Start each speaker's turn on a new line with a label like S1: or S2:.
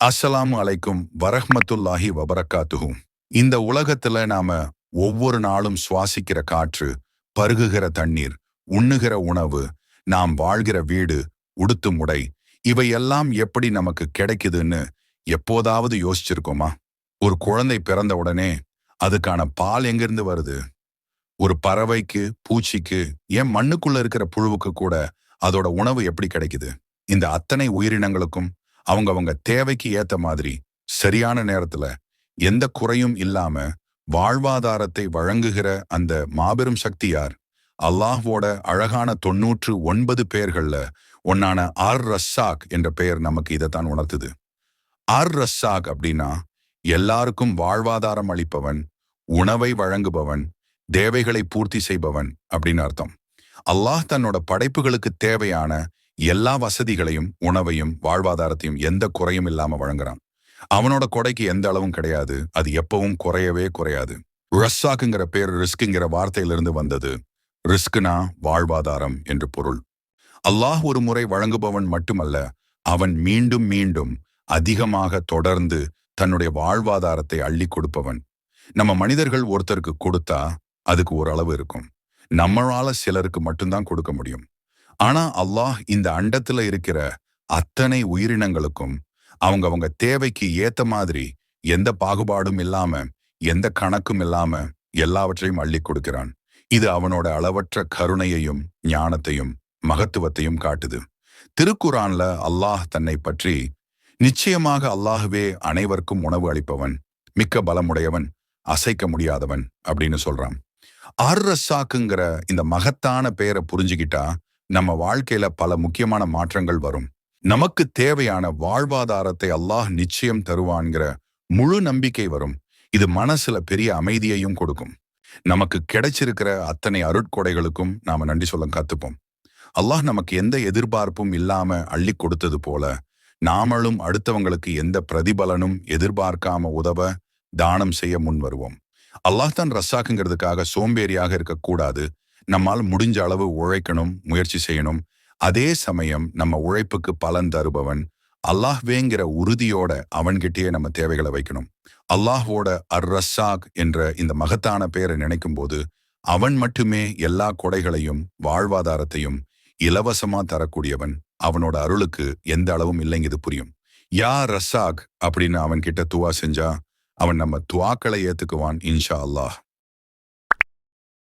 S1: அஸ்ஸலாம் அலைக்கும் வரஹ்மத்துல்லாஹி வபரக்காத்துஹும் இந்த உலகத்துல நாம ஒவ்வொரு நாளும் சுவாசிக்கிற காற்று பருகுகிற தண்ணீர் உண்ணுகிற உணவு நாம் வாழ்கிற வீடு உடுத்தும் உடை இவையெல்லாம் எப்படி நமக்கு கிடைக்குதுன்னு எப்போதாவது யோசிச்சிருக்கோமா? ஒரு குழந்தை பிறந்த உடனே அதுக்கான பால் எங்கிருந்து வருது? ஒரு பறவைக்கு பூச்சிக்கு ஏன் மண்ணுக்குள்ள இருக்கிற புழுவுக்கு கூட அதோட உணவு எப்படி கிடைக்குது? இந்த அத்தனை உயிரினங்களுக்கும் அவங்கவங்க தேவைக்கு ஏத்த மாதிரி சரியான நேரத்துல எந்த குறையும் இல்லாம வாழ்வாதாரத்தை வழங்குகிற அந்த மாபெரும் சக்தி யார்? அல்லாஹ்வோட அழகான தொன்னூற்று ஒன்பது பெயர்கள்ல ஒன்னான ஆர் ரஸ்ஸாக் என்ற பெயர் நமக்கு இதைத்தான் உணர்த்துது. ஆர் ரஸ்ஸாக் அப்படின்னா எல்லாருக்கும் வாழ்வாதாரம் அளிப்பவன் உணவை வழங்குபவன் தேவைகளை பூர்த்தி செய்பவன் அப்படின்னு அர்த்தம். அல்லாஹ் தன்னோட படைப்புகளுக்கு தேவையான எல்லா வசதிகளையும் உணவையும் வாழ்வாதாரத்தையும் எந்த குறையும் இல்லாம வழங்குறான். அவனோட கொடைக்கு எந்த அளவும் கிடையாது. அது எப்பவும் குறையவே குறையாது. ரஸ்ஸாக்குங்கிற பேர் ரிஸ்க்குங்கிற வார்த்தையிலிருந்து வந்தது. ரிஸ்க்னா வாழ்வாதாரம் என்று பொருள். அல்லாஹ் ஒரு முறை வழங்குபவன் மட்டுமல்ல அவன் மீண்டும் மீண்டும் அதிகமாக தொடர்ந்து தன்னுடைய வாழ்வாதாரத்தை அள்ளி கொடுப்பவன். நம்ம மனிதர்கள் ஒருத்தருக்கு கொடுத்தா அதுக்கு ஓரளவு இருக்கும். நம்மளால சிலருக்கு மட்டும்தான் கொடுக்க முடியும். ஆனா அல்லாஹ் இந்த அண்டத்துல இருக்கிற அத்தனை உயிரினங்களுக்கும் அவங்க அவங்க தேவைக்கு ஏத்த மாதிரி எந்த பாகுபாடும் இல்லாம எந்த கணக்கும் இல்லாம எல்லாவற்றையும் அள்ளி கொடுக்கிறான். இது அவனோட அளவற்ற கருணையையும் ஞானத்தையும் மகத்துவத்தையும் காட்டுது. திருக்குரான்ல அல்லாஹ் தன்னை பற்றி நிச்சயமாக அல்லாஹுவே அனைவருக்கும் உணவு அளிப்பவன் மிக்க பலமுடையவன் அசைக்க முடியாதவன் அப்படின்னு சொல்றான். ஆர் ரசாக்குங்கிற இந்த மகத்தான பெயரை புரிஞ்சுக்கிட்டா நம்ம வாழ்க்கையில பல முக்கியமான மாற்றங்கள் வரும். நமக்கு தேவையான வாழ்வாதாரத்தை அல்லாஹ் நிச்சயம் தருவான்கிற முழு நம்பிக்கை வரும். இது மனசுல பெரிய அமைதியையும் கொடுக்கும். நமக்கு கிடைச்சிருக்கிற அத்தனை அருட்கொடைகளுக்கும் நாம நன்றி சொல்ல கத்துப்போம். அல்லாஹ் நமக்கு எந்த எதிர்பார்ப்பும் இல்லாம அள்ளி கொடுத்தது போல நாமளும் அடுத்தவங்களுக்கு எந்த பிரதிபலனும் எதிர்பார்க்காம உதவ தானம் செய்ய முன் வருவோம் அல்லாஹ் தான் ரசாக்குங்கிறதுக்காக சோம்பேறியாக இருக்கக்கூடாது. நம்மால் முடிஞ்ச அளவு உழைக்கணும் முயற்சி செய்யணும். அதே சமயம் நம்ம உழைப்புக்கு பலன் தருபவன் அல்லாஹ்வேங்கிற உறுதியோட அவன்கிட்டயே நம்ம தேவைகளை வைக்கணும். அல்லாஹ்வோட அர் ரஸ்ஸாக் என்ற இந்த மகத்தான பெயரை நினைக்கும் போது அவன் மட்டுமே எல்லா கொடைகளையும் வாழ்வாதாரத்தையும் இலவசமா தரக்கூடியவன். அவனோட அருளுக்கு எந்த அளவும் இல்லைங்கிறது புரியும். யா ரஸ்ஸாக் அப்படின்னு அவன் கிட்ட துவா செஞ்சா அவன் நம்ம துவாக்களை ஏத்துக்குவான் இன்ஷா அல்லாஹ்.